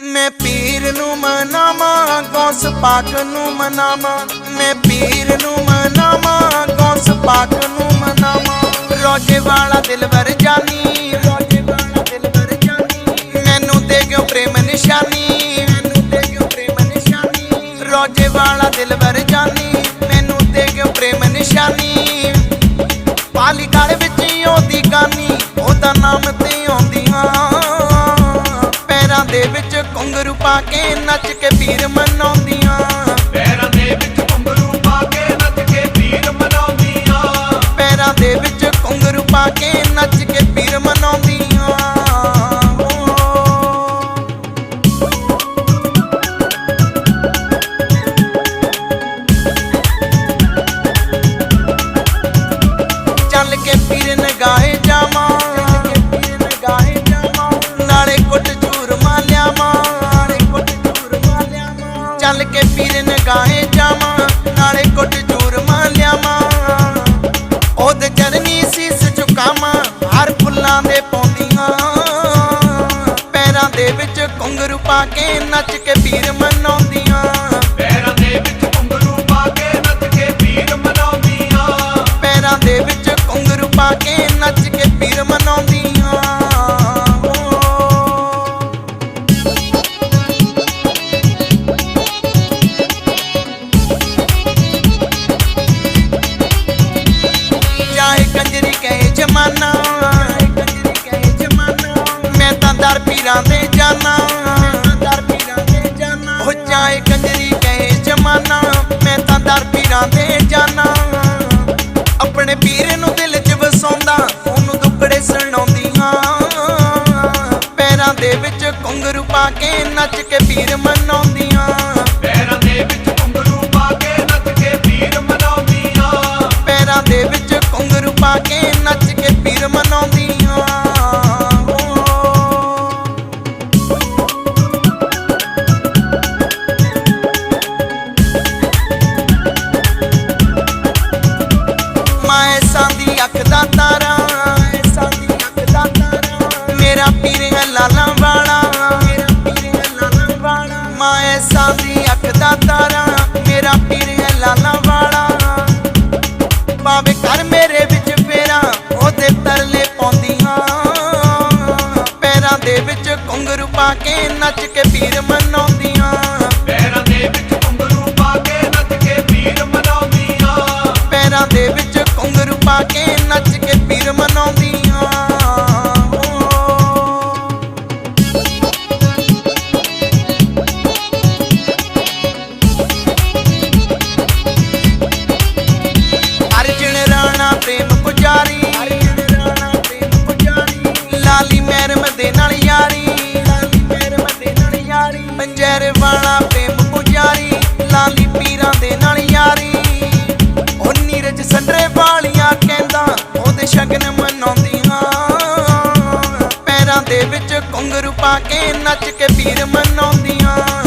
ਮੈਂ ਪੀਰ ਨੂੰ ਮਨਾਵਾਂ ਗੌਸ ਪਾਕ ਨੂੰ ਮਨਾਵਾਂ। ਮੈਂ ਪੀਰ ਨੂੰ ਮਨਾਵਾਂ ਗੌਸ ਪਾਕ ਨੂੰ ਮਨਾਵਾਂ। ਰੋਜੇ ਵਾਲਾ ਦਿਲਵਰ ਜਾਨੀ, ਰੋਜੇ ਵਾਲਾ ਦਿਲਵਰ ਜਾਨੀ। ਮੈਨੂੰ ਦੇ ਗਿਓ ਪ੍ਰੇਮ ਨਿਸ਼ਾਨੀ, ਮੈਨੂੰ ਦੇ ਗਿਓ ਪ੍ਰੇਮ ਨਿਸ਼ਾਨੀ। ਰੋਜੇ ਵਾਲਾ ਦਿਲਵਰ ਜਾਨੀ, ਮੈਨੂੰ ਦੇ ਗਿਓ ਪ੍ਰੇਮ ਨਿਸ਼ਾਨੀ। ਪਾ ਕੇ ਨੱਚ ਕੇ ਪੀਰ ਮਨਾਉਂਦੀਆਂ। ਪੈਰਾਂ ਦੇ ਵਿੱਚ ਘੁੰਗਰੂ ਪਾ ਕੇ ਨੱਚ ਕੇ ਪੀਰ ਮਨਾਉਂਦੀਆਂ। ਪੈਰਾਂ ਦੇ ਵਿੱਚ ਘੁੰਗਰੂ ਪਾ ਕੇ ਨੱਚ ਕੇ ਪੀਰ ਮਨਾਉਂਦੀਆਂ। ਪੈਰਾਂ ਦੇ ਪਾ ਕੇ ਨੱਚ ਕੇ ਪੀਰ ਮਨਾਉਂਦੀਆਂ। ਦਰ ਦੇ ਜਾਨਾ ਆਪਣੇ ਪੀਰ ਨੂੰ ਦਿਲ 'ਚ ਵਸਾਉਂਦਾ, ਉਹਨੂੰ ਦੁੱਖੜੇ ਸੁਣਾਉਂਦੀਆਂ। ਪੈਰਾਂ ਦੇ ਵਿੱਚ ਘੁੰਗਰੂ ਪਾ ਕੇ ਨੱਚ ਕੇ ਪੀਰ ਮਨਾਉਂਦੀਆਂ। ਸਾਂਦੀ ਤਾਰਾ, ਮੇਰਾ ਪੀਰ ਹੈ ਲਾਲਾਂ ਵਾਲਾ। ਪਾਵੇ ਕਰ ਮੇਰੇ ਵਿੱਚ ਫੇਰਾ, ਉਹਦੇ ਤਰਲੇ ਪਾਉਂਦੀਆਂ। ਪੈਰਾਂ ਦੇ ਵਿੱਚ ਘੁੰਗਰੂ ਪਾ ਕੇ ਨੱਚ ਕੇ ਪੀਰ ਮਨਾਉਂਦੀਆਂ। ਪੰਜਰ ਵਾਲਾ ਪ੍ਰੇਮ ਪੁਜਾਰੀ, ਲਾਲੀ ਪੀਰਾਂ ਦੇ ਨਾਲ ਯਾਰੀ। ਉਹ ਨੀਰਜ ਸੰਡਰੇ ਵਾਲੀਆਂ ਕਹਿੰਦਾ, ਉਹਦੇ ਸ਼ਗਨ ਮਨਾਉਂਦੀਆਂ। ਪੈਰਾਂ ਦੇ ਵਿੱਚ ਘੁੰਗਰੂ ਪਾ ਕੇ ਨੱਚ ਕੇ ਪੀਰ ਮਨਾਉਂਦੀਆਂ।